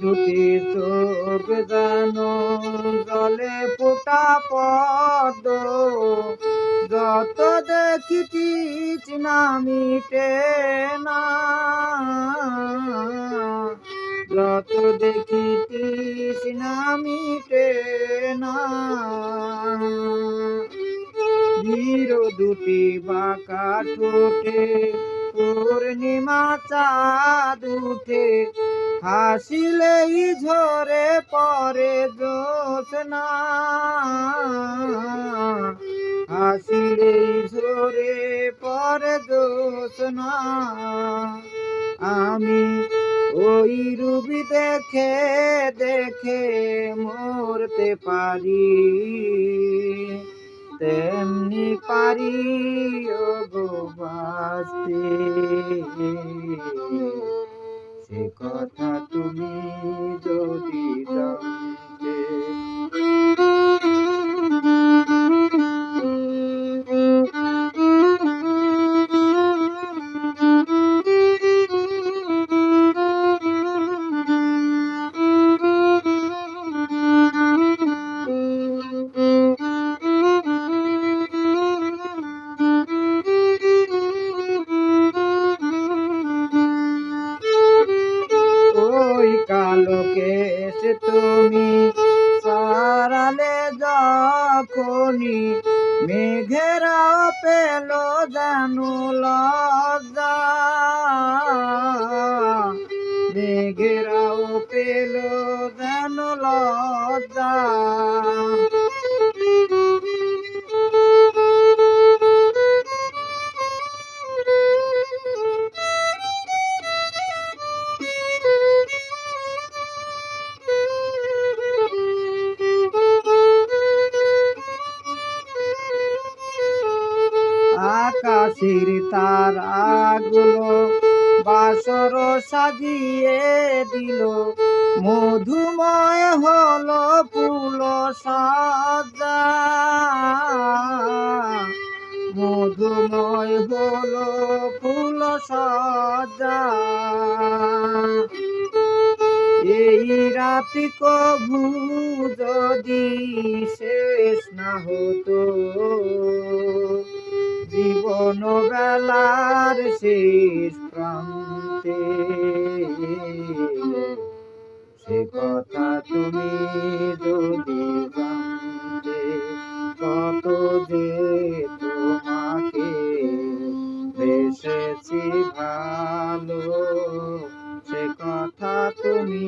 দুটি চোখ জানো, জলে ফোটা পদ্ম। যত দেখিটি চিনা মিটে না। যত দেখিটি চিনা মিটে না। ধীর দুটি বাঁকা ঠোঁটে পূর্ণিমা চাঁদ উঠে হাসিলেই ঝরে পরে জোৎস্না হাসিলেই ঝরে পরে জোৎস্না আমি ওই রুবি দেখে দেখে মরতে পারি। তেমনি পারি বাঁচতে সে কথা তুমি কালো কেশ তুমি? সারালে যখনি মেঘের পেল জানু লজ্জা। মেঘেরাও পেল জানু লজ্জা। আকাশের তারাগুলো বাসর সাজিয়ে দিল। মধুময় হলো ফুল সাজা। মধুময় হলো ফুল সাজা। এই রাতি কভু যদি শেষ না হতো। জীবন বেলার শেষ প্রান্তে। সে কথা তুমি যদি জানতে কত যে তোমাকে বেসেছি ভালো, সে কথা তুমি